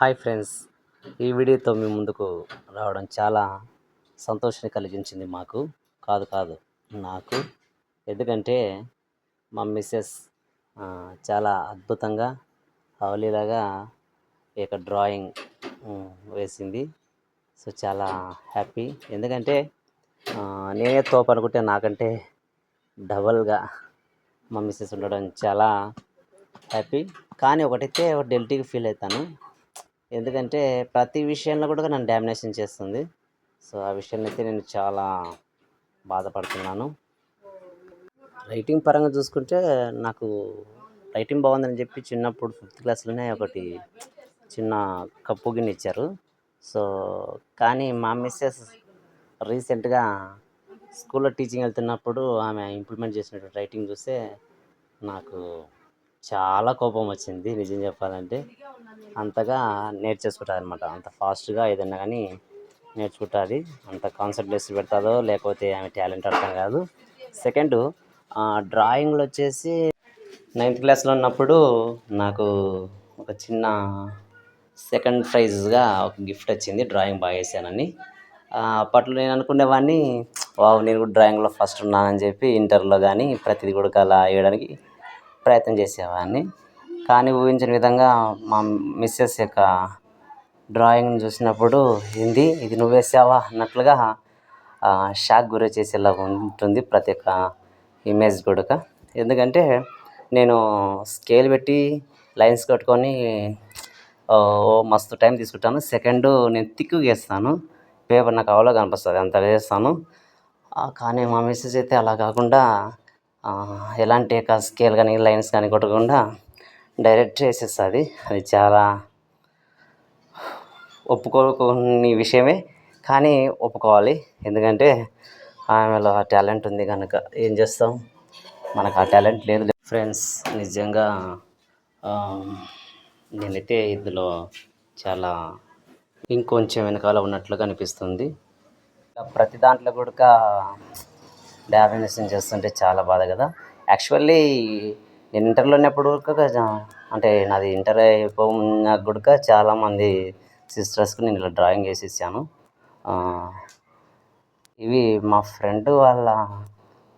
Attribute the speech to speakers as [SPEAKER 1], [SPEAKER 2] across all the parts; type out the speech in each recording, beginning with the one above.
[SPEAKER 1] Hi friends. ఈ వీడియోతో మీ ముందుకు రావడం చాలా సంతోషాన్ని కలిగించింది మాకు. కాదు కాదు నాకు. ఎందుకంటే మా మిస్సెస్ చాలా అద్భుతంగా అవలీలాగా ఈ యొక్క డ్రాయింగ్ వేసింది. సో చాలా హ్యాపీ ఎందుకంటే నేనే తోపు అనుకుంటే నాకంటే డబల్గా మా మిస్సెస్ ఉండడం చాలా హ్యాపీ కానీ ఒకటైతే ఒక డెల్టీగా ఫీల్ అవుతాను. ఎందుకంటే ప్రతి విషయంలో కూడా నన్ను డామినేషన్ చేస్తుంది. సో ఆ విషయాన్ని అయితే నేను చాలా బాధపడుతున్నాను. రైటింగ్ పరంగా చూసుకుంటే నాకు రైటింగ్ బాగుందని చెప్పి చిన్నప్పుడు ఫిఫ్త్ క్లాస్లోనే ఒకటి చిన్న కప్పు గిన్నె ఇచ్చారు. సో కానీ మా మిస్సెస్ రీసెంట్గా స్కూల్లో టీచింగ్ వెళ్తున్నప్పుడు ఆమె ఇంప్లిమెంట్ చేసినటువంటి రైటింగ్ చూస్తే నాకు చాలా కోపం వచ్చింది నిజం చెప్పాలంటే. అంతగా నేర్చేసుకుంటుంది అనమాట అంత ఫాస్ట్గా ఏదన్నా కానీ నేర్చుకుంటుంది. అంత కాన్సన్ట్రేషన్ పెడతాదో లేకపోతే ఆమె టాలెంట్ అర్థం కాదు. సెకండ్ డ్రాయింగ్లో వచ్చేసి నైన్త్ క్లాస్లో ఉన్నప్పుడు నాకు ఒక చిన్న సెకండ్ ప్రైజ్గా ఒక గిఫ్ట్ వచ్చింది. డ్రాయింగ్ బాగా వేసానని. అప్పట్లో నేను అనుకునేవాడిని వావ్ నేను కూడా డ్రాయింగ్లో ఫస్ట్ ఉన్నానని చెప్పి ఇంటర్లో కానీ ప్రతిదీ కూడా అలా వేయడానికి ప్రయత్నం చేసేవాడిని. కానీ ఊహించిన విధంగా మా మిస్సెస్ యొక్క డ్రాయింగ్ చూసినప్పుడు ఏంది? ఇది నువ్వు వేసావా? అన్నట్లుగా షాక్ గురి చేసేలా ఉంటుంది ప్రతి ఒక్క ఇమేజ్ కూడా ఎందుకంటే నేను స్కేల్ పెట్టి లైన్స్ కట్టుకొని ఓ మస్తు టైం తీసుకుంటాను. సెకండ్ నేను తిక్కుగా వేస్తాను. పేపర్ నాకు అవలో కనిపిస్తుంది అంత వేస్తాను. కానీ మా మిస్సెస్ అయితే అలా కాకుండా ఎలాంటి యొక్క స్కేల్ కానీ లైన్స్ కానీ కొట్టకుండా డైరెక్ట్ వేసేస్తుంది అది. చాలా ఒప్పుకోని విషయమే కానీ ఒప్పుకోవాలి. ఎందుకంటే ఆమెలో ఆ టాలెంట్ ఉంది కనుక ఏం చేస్తాం? మనకు ఆ టాలెంట్ లేదు. ఫ్రెండ్స్ నిజంగా నేనైతే ఇందులో చాలా ఇంకొంచెం వెనకాల ఉన్నట్లుగా అనిపిస్తుంది. ప్రతి దాంట్లో కూడా డామినేషన్ చేస్తుంటే చాలా బాధ కదా. యాక్చువల్లీ నేను ఇంటర్లో ఉన్నప్పుడు అంటే నాది ఇంటర్ అయిపోయిన కూడా చాలామంది సిస్టర్స్కి నేను ఇలా డ్రాయింగ్ వేసి ఇచ్చాను. ఇవి మా ఫ్రెండ్ వాళ్ళ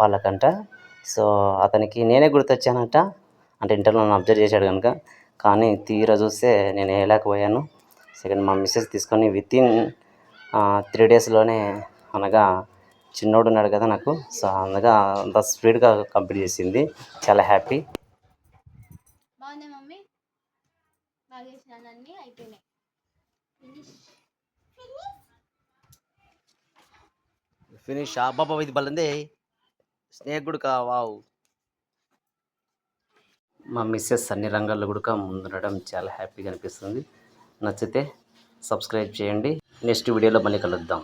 [SPEAKER 1] వాళ్ళకంట. సో అతనికి నేనే గుర్తొచ్చానట. అంటే ఇంటర్లో నన్ను అబ్జర్వ్ చేశాడు కనుక కానీ తీరా చూస్తే నేను వేయలేకపోయాను. సెకండ్ మా మిస్సెస్ తీసుకొని విత్ ఇన్ త్రీ డేస్లోనే అనగా చిన్నోడు ఉన్నాడు కదా నాకు. సో అనగా అంత స్పీడ్గా కంప్లీట్ చేసింది. చాలా హ్యాపీ.
[SPEAKER 2] బాగుంది మమ్మీ. బాగా చేసినాను అన్నీ అయిపోయినాయి. ఫినిష్
[SPEAKER 1] ఫినిష్ అబ్బాబా ఇది బలందే. స్నేక్ గుడక వావ్. మా మిస్సెస్ అన్ని రంగాల్లో కూడా ముందుండడం చాలా హ్యాపీగా అనిపిస్తుంది. నచ్చితే సబ్స్క్రైబ్ చేయండి. నెక్స్ట్ వీడియోలో మళ్ళీ కలుద్దాం.